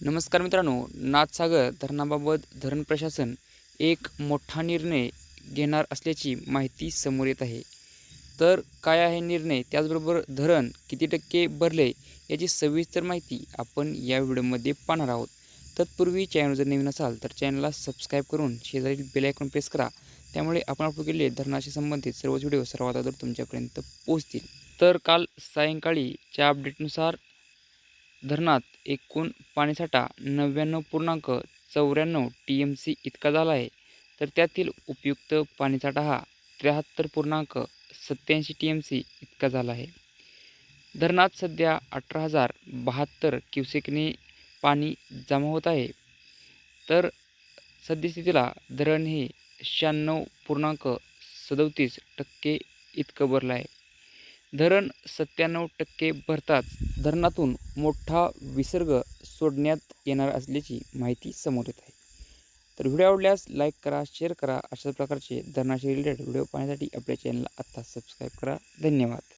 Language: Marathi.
नमस्कार मित्रांनो नाथसागर धरणाबाबत धरण प्रशासन एक मोठा निर्णय घेणार असल्याची माहिती समोर येत आहे. तर काय आहे निर्णय? त्याचबरोबर धरण किती टक्के भरले याची सविस्तर माहिती आपण या व्हिडिओमध्ये पाहणार आहोत. तत्पूर्वी चॅनल जर नवीन असाल तर चॅनलला सबस्क्राईब करून शेजारील बेलायकॉन प्रेस करा. त्यामुळे आपण आपण केलेले धरणाशी संबंधित सर्वच व्हिडिओ सर्वात अगोदर तुमच्यापर्यंत पोहोचतील. तर काल सायंकाळीच्या अपडेटनुसार धरणात एकूण पाणीसाठा नव्याण्णव पूर्णांक चौऱ्याण्णव टी एम सी इतका झाला आहे तर त्यातील उपयुक्त पाणीसाठा हा त्र्याहत्तर पूर्णांक सत्याऐंशी टी एम सी इतका झाला आहे. धरणात सध्या अठरा हजार बहात्तर क्युसेकने पाणी जमा होत आहे तर सद्यस्थितीला धरण हे शहाण्णव पूर्णांक सदोतीस टक्के इतकं भरलं आहे. धरण सत्त्याण्णव टक्के भरताच धरणातून मोठा विसर्ग सोडण्यात येणार असल्याची माहिती समोर येत आहे. तर व्हिडिओ आवडल्यास लाईक करा शेअर करा. अशा प्रकारचे धरणाशी रिलेटेड व्हिडिओ पाहण्यासाठी आपल्या चॅनलला आत्ता सबस्क्राईब करा. धन्यवाद.